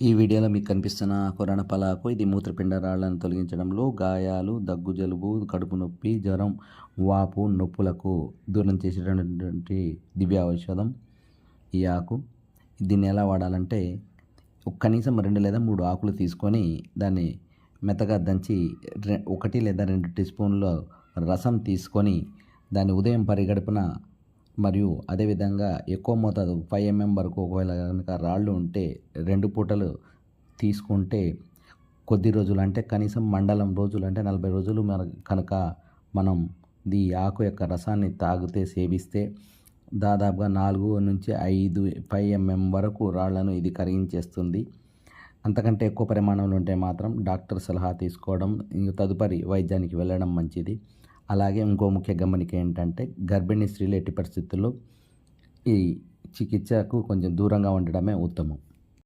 ఈ వీడియోలో మీకు కనిపిస్తున్న కొరణ పలాకు ఇది మూత్రపిండ రాళ్ళను తొలగించడంలో గాయాలు దగ్గు జలుబు కడుపు నొప్పి జ్వరం వాపు నొప్పులకు దూరం చేసేటటువంటి దివ్య ఔషధం ఈ ఆకు. దీన్ని ఎలా వాడాలంటే కనీసం రెండు లేదా మూడు ఆకులు తీసుకొని దాన్ని మెత్తగా దంచి ఒకటి లేదా రెండు టీ స్పూన్ల రసం తీసుకొని దాన్ని ఉదయం పరిగడుపున మరియు అదేవిధంగా ఎక్కువ మోతాదు ఫైవ్ ఎంఎం వరకు ఒకవేళ కనుక రాళ్ళు ఉంటే రెండు పూటలు తీసుకుంటే కొద్ది రోజులు అంటే కనీసం మండలం రోజులు అంటే నలభై రోజులు మన కనుక మనం ఈ ఆకు యొక్క రసాన్ని తాగితే సేవిస్తే దాదాపుగా నాలుగు నుంచి ఐదు ఫైవ్ ఎంఎం వరకు రాళ్ళను ఇది కరిగించేస్తుంది. అంతకంటే ఎక్కువ పరిమాణంలో ఉంటే మాత్రం డాక్టర్ సలహా తీసుకోవడం ఇంకా తదుపరి వైద్యానికి వెళ్ళడం మంచిది. అలాగే ఇంకో ముఖ్య గమనిక ఏంటంటే గర్భిణీ స్త్రీలు ఎట్టి పరిస్థితుల్లో ఈ చికిత్సకు కొంచెం దూరంగా ఉండడమే ఉత్తమం.